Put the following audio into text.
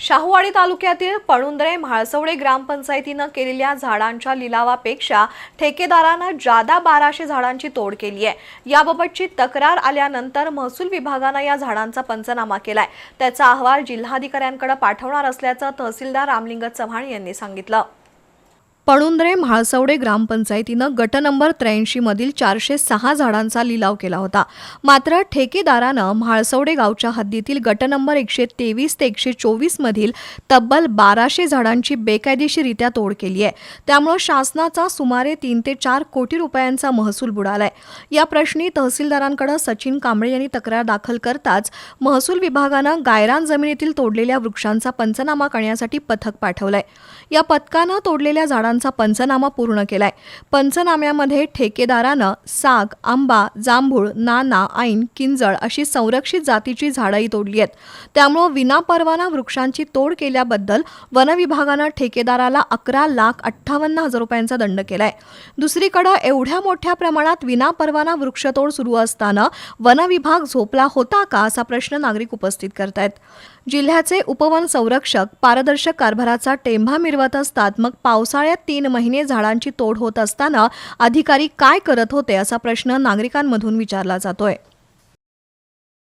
शाहूवाडी तालुक्यातील पणुंदरे म्हाळसवडे ग्रामपंचायतीनं केलेल्या झाडांच्या लिलावापेक्षा ठेकेदारानं जादा बाराशे झाडांची तोड केली आहे. याबाबतची तक्रार आल्यानंतर महसूल विभागानं या झाडांचा पंचनामा केलाय. त्याचा अहवाल जिल्हाधिकाऱ्यांकडे पाठवणार असल्याचं तहसीलदार रामलिंग चव्हाण यांनी सांगितलं. पणुंद्रे म्हाळसवडे ग्रामपंचायतीनं गट नंबर त्र्याऐंशीमधील चारशे सहा झाडांचा लिलाव केला होता. मात्र ठेकेदारानं म्हाळसवडे गावच्या हद्दीतील गट नंबर एकशे तेवीस ते एकशे चोवीसमधील तब्बल बाराशे झाडांची बेकायदेशीरित्या तोड केली आहे. त्यामुळं शासनाचा सुमारे तीन ते चार कोटी रुपयांचा महसूल बुडालाय. या प्रश्नी तहसीलदारांकडे सचिन कांबळे यांनी तक्रार दाखल करताच महसूल विभागानं गायरान जमिनीतील तोडलेल्या वृक्षांचा पंचनामा करण्यासाठी पथक पाठवलंय. या पथकानं तोडलेल्या झाडांचा पंचनामा पूर्ण केलाय. पंचनाम्यामध्ये ठेकेदारानं साग आंबा जांभूळ नाना ऐन किंजळ अशी संरक्षित जातीची झाडंही तोडली आहेत. त्यामुळं विनापरवाना वृक्षांची तोड केल्याबद्दल वनविभागानं ठेकेदाराला अकरा लाख अठ्ठावन्न हजार रुपयांचा दंड केलाय. दुसरीकडे एवढ्या मोठ्या प्रमाणात विनापरवाना वृक्षतोड सुरू असताना वनविभाग झोपला होता का असा प्रश्न नागरिक उपस्थित करतायत. जिल्ह्याचे उपवन संरक्षक पारदर्शक कारभाराचा टेंभा मिरवत असतात मग पावसाळ्यात तीन महिने झाडांची तोड होत असताना अधिकारी काय करत होते असा प्रश्न नागरिकांमधून विचारला जातोय.